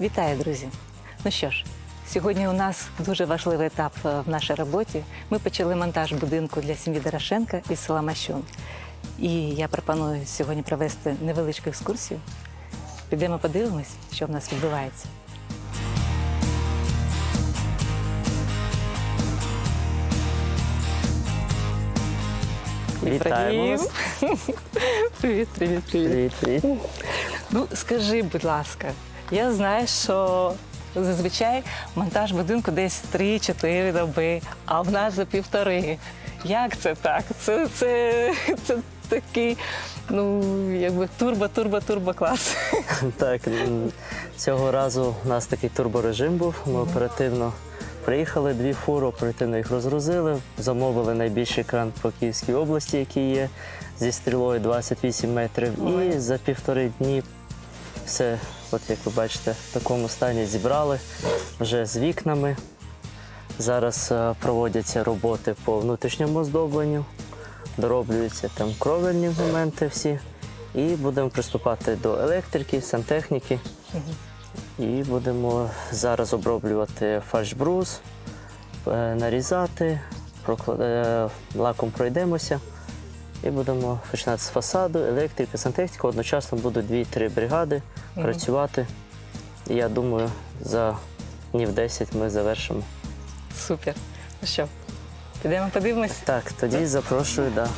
Вітаю, друзі! Ну що ж, сьогодні у нас дуже важливий етап е, в нашій роботі. Ми почали монтаж будинку для сім'ї Дорошенка із села Мащун. І я пропоную сьогодні провести невеличку екскурсію. Підемо подивимось, що в нас відбувається. Вітаємо вас. Привіт, привіт, привіт. Привіт, привіт. Ну, скажи, будь ласка, я знаю, що зазвичай монтаж будинку десь 3-4 доби, а в нас за півтори. Як це так? Це, це, це такий, ну, якби турбо-турбо-турбо клас. Так, цього разу у нас такий турборежим був. Ми оперативно приїхали, дві фури, оперативно їх розгрузили, замовили найбільший кран по Київській області, який є, зі стрілою 28 метрів. І за півтори дні все, от як ви бачите, в такому стані зібрали вже з вікнами. Зараз е, проводяться роботи по внутрішньому оздобленню, дороблюються там кровельні моменти всі. І будемо приступати до електрики, сантехніки. І будемо зараз оброблювати фальшбрус, е, нарізати, е, лаком пройдемося. І будемо починати з фасаду, електрика, сантехніка. Одночасно будуть дві-три бригади працювати. І я думаю, за днів 10 ми завершимо. Супер. Ну що, підемо подивимось? Так, тоді запрошую, да.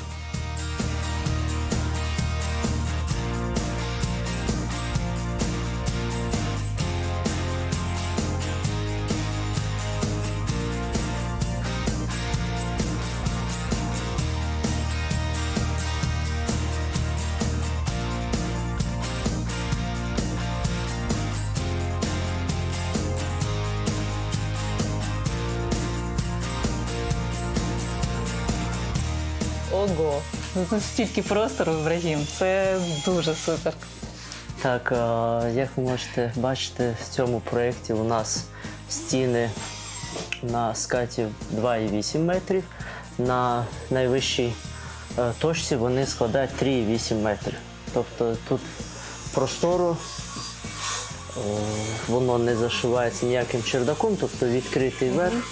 Ого! Ну, стільки простору, Ібрагім. Це дуже супер. Так, як ви можете бачити, в цьому проєкті у нас стіни на скаті 2,8 метрів. На найвищій е, точці вони складають 3,8 метрів. Тобто тут простору, е, воно не зашивається ніяким чердаком, тобто відкритий верх,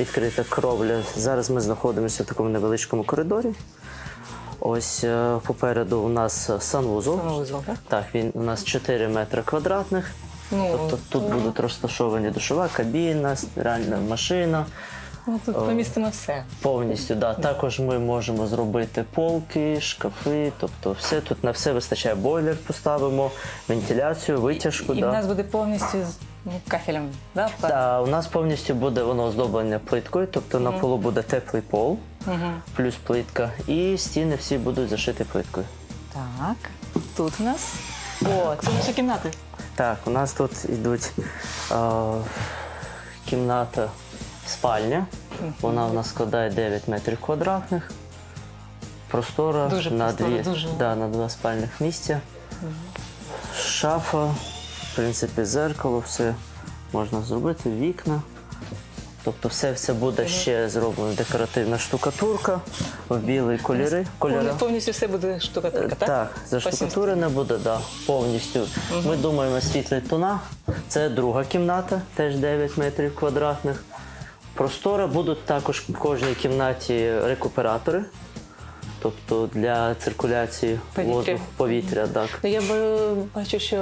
відкрита кровля. Зараз ми знаходимося в такому невеличкому коридорі. Ось е, попереду у нас санвузол. Санвузол, так? Так, він у нас 4 метри квадратних. Ну, Тобто тут будуть розташовані душова кабіна, стиральна машина. Ну, тут помістимо все. Повністю, да. Також ми можемо зробити полки, шкафи, тобто все тут на все вистачає. Бойлер поставимо, вентиляцію, витяжку. І да. в нас буде повністю ну, кафелем, да? Та, у нас повністю буде воно оздоблення плиткою, тобто на полу буде теплий пол, плюс плитка, і стіни всі будуть зашиті плиткою. Так, тут у нас. О, це наша кімната. Так, у нас тут йдуть е, кімната спальня. Вона в нас складає 9 метрів квадратних. Простора Дуже на, простора, дві, дуже. Да, на два спальних місця. Шафа, в принципі, зеркало, все можна зробити, вікна. Тобто все, все буде ще зроблено декоративна штукатурка в білий кольори. кольори. Повністю все буде штукатурка, так? Так, заштукатурене буде, да, повністю. Ми думаємо світлі тона. Це друга кімната, теж 9 метрів квадратних. Простора будуть також в кожній кімнаті рекуператори, тобто для циркуляції Повітря. воздуху, повітря. Так. Ну, я бачу, що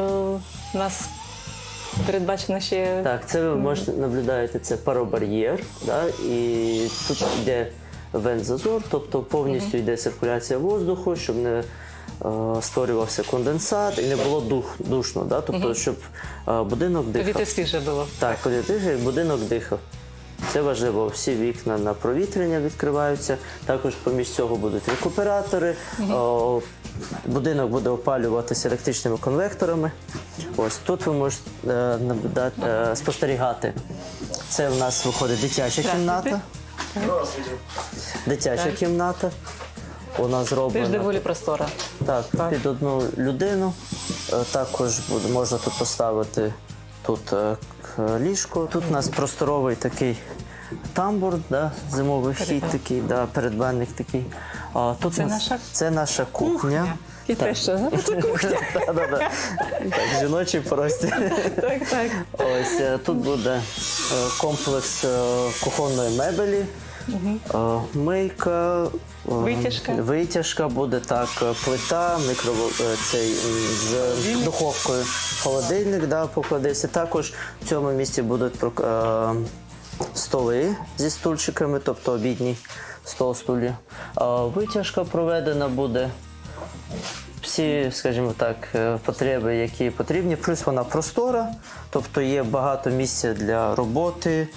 у нас передбачено ще Так, це ви можете наблюдаєте, це паробар'єр, да, і тут йде вентзазор, тобто повністю йде циркуляція воздуху, щоб не е, створювався конденсат і не було дух, душно, да, тобто, щоб е, будинок дихав. повітря свіже було. Так, коли дихає, будинок дихав. Це важливо. Всі вікна на провітряння відкриваються. Також поміж цього будуть рекуператори. О, будинок буде опалюватися електричними конвекторами. Ось тут ви можете е, наблюдати, е, спостерігати. Це в нас виходить дитяча кімната. Дитяча кімната. Вона Теж зроблена. доволі простора. Так, під одну людину. Е, Також буде, можна тут поставити тут е, ліжко. Тут у нас просторовий такий тамбур, да, зимовий вхід такий, да, передбанник такий. А, тут Це нас- наша це наша кухня. кухня. І те, що це кухня. Да-да-да. Так, жіночий простір. Так, так. Ось е, тут буде е, комплекс е, кухонної мебелі, е, мийка, е, Витяжка. витяжка буде так, е, плита, мікро цей з духовкою, холодильник, да, покладеться. Також в цьому місці будуть столи зі стульчиками, тобто обідній стол стулі. Витяжка проведена буде всі, скажімо так, потреби, які потрібні. Плюс вона простора, тобто є багато місця для роботи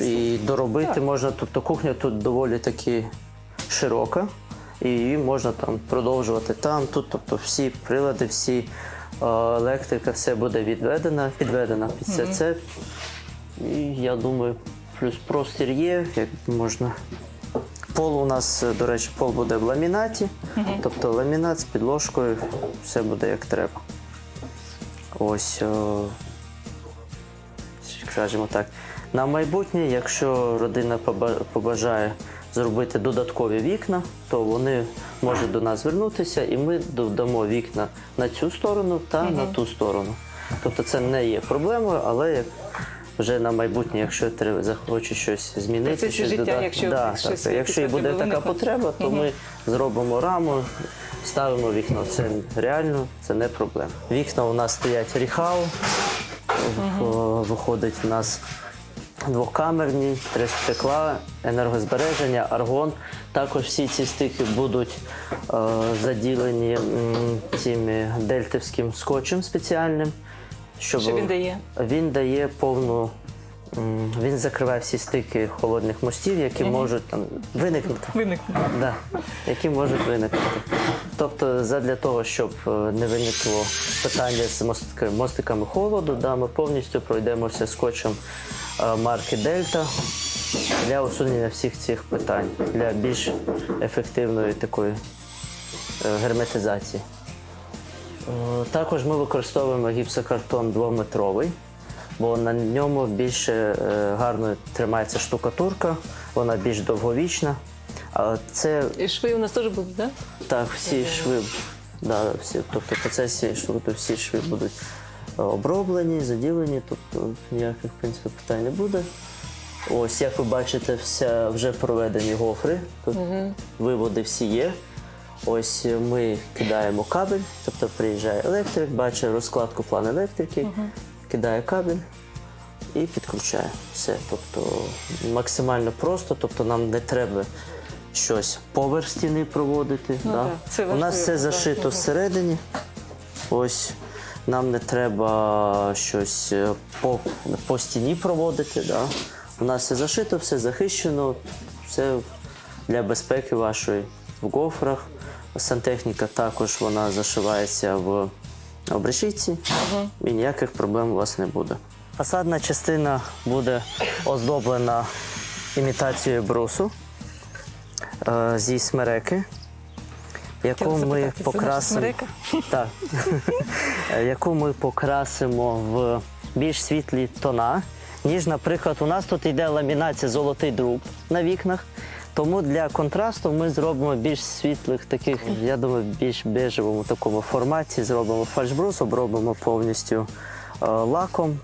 і доробити можна. Тобто кухня тут доволі таки широка, і її можна там продовжувати там, тут. Тобто всі прилади, всі е, електрика, все буде відведена, підведена під все це. І я думаю, плюс простір є, як можна. Пол у нас, е, до речі, пол буде в ламінаті, тобто ламінат з підложкою, все буде як треба. Ось, о, скажімо так. На майбутнє, якщо родина побажає зробити додаткові вікна, то вони можуть до нас звернутися, і ми додамо вікна на цю сторону та на ту сторону. Тобто це не є проблемою, але як вже на майбутнє, якщо треба захоче щось змінити, процесі щось життя, додати. якщо да, щось так, якщо і буде така потреба, то ми зробимо раму, ставимо вікно. Це реально, це не проблема. Вікна у нас стоять ріхау, в- виходить у нас двокамерні, три стекла, енергозбереження, аргон. Також всі ці стики будуть е, заділені цим дельтівським скотчем спеціальним. Щоб Що він дає? Він дає повну. Він закриває всі стики холодних мостів, які можуть там виникнути. Виникне. Да, які можуть виникнути. Тобто, задля того, щоб е, не виникло питання з мостиками холоду, да, ми повністю пройдемося скотчем марки Дельта для усунення всіх цих питань, для більш ефективної такої е, герметизації. Е, Також ми використовуємо гіпсокартон двометровий, бо на ньому більше е, гарно тримається штукатурка, вона більш довговічна. А це І шви у нас теж будуть, так? так, всі шви, да, всі, тобто в процесі штуки всі шви будуть е, оброблені, заділені, тобто ніяких в принципі питань не буде. Ось, як ви бачите, все вже проведені гофри. Тут виводи всі є. Ось е, ми кидаємо кабель, тобто приїжджає електрик, бачить розкладку план електрики, кидає кабель і підключає все. Тобто максимально просто, тобто нам не треба щось поверх стіни проводити. Ну да. так, це У нас все так. зашито всередині. Ось нам не треба щось е, по, по стіні проводити. Да. У нас все зашито, все захищено, все для безпеки вашої в гофрах. Сантехніка також вона зашивається в обрешітці і ніяких проблем у вас не буде. Фасадна частина буде оздоблена імітацією брусу е, зі смереки, яку ми покрасимо. Так. Е, яку ми покрасимо в більш світлі тона, ніж, наприклад, у нас тут йде ламінація золотий друб на вікнах. Тому для контрасту ми зробимо більш світлих таких, я думаю, більш бежевому такому форматі. Зробимо фальшбрус, обробимо повністю е, лаком.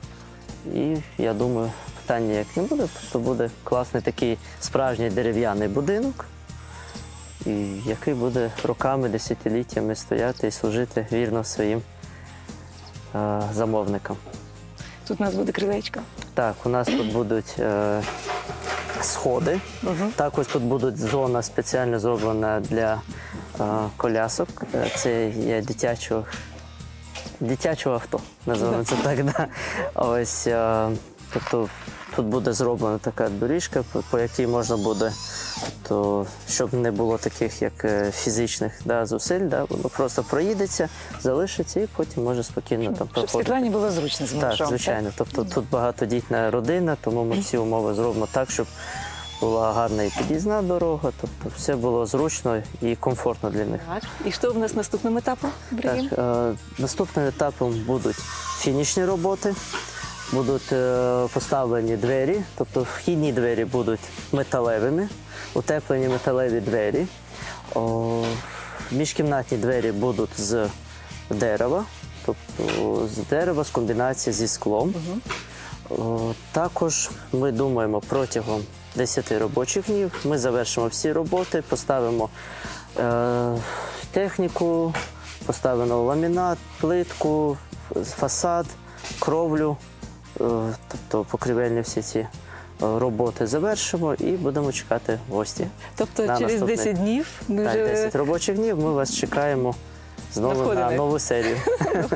І я думаю, питання як не буде, то буде класний такий справжній дерев'яний будинок, і який буде роками, десятиліттями стояти і служити вірно своїм е, замовникам. Тут у нас буде крилечко. Так, у нас тут будуть е, сходи. Також тут буде зона спеціально зроблена для е, колясок. Е, Це є дитячого, дитячого авто, називаємо це так. Да. Ось, е, тобто, тут буде зроблена така доріжка, по якій можна буде, тобто, щоб не було таких як е, фізичних да, зусиль, да, воно просто проїдеться, залишиться і потім може спокійно там Щоб проходити. Світлані було зручно з Так, малышом. звичайно. Тобто тут багатодітна родина, тому ми всі умови зробимо так, щоб була гарна і під'їзна дорога, тобто все було зручно і комфортно для них. Так. І що в нас наступним етапом? Так, е, наступним етапом будуть фінішні роботи, будуть е, поставлені двері, тобто вхідні двері будуть металевими, утеплені металеві двері. О, міжкімнатні двері будуть з дерева, тобто з дерева з комбінації зі склом. О, Також ми думаємо протягом 10 робочих днів. Ми завершимо всі роботи, поставимо е, техніку, поставимо ламінат, плитку, фасад, кровлю, тобто покрівельні всі ці е, роботи завершимо і будемо чекати гості. Тобто На через наступний. 10 днів ми Так, вже 10 робочих днів ми вас чекаємо знову на нову серію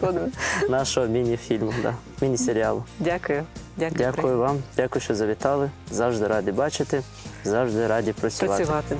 нашого міні-фільму, да, міні-серіалу. Дякую. Дякую. Дякую вам, дякую, що завітали. Завжди раді бачити, завжди раді працювати. Працювати.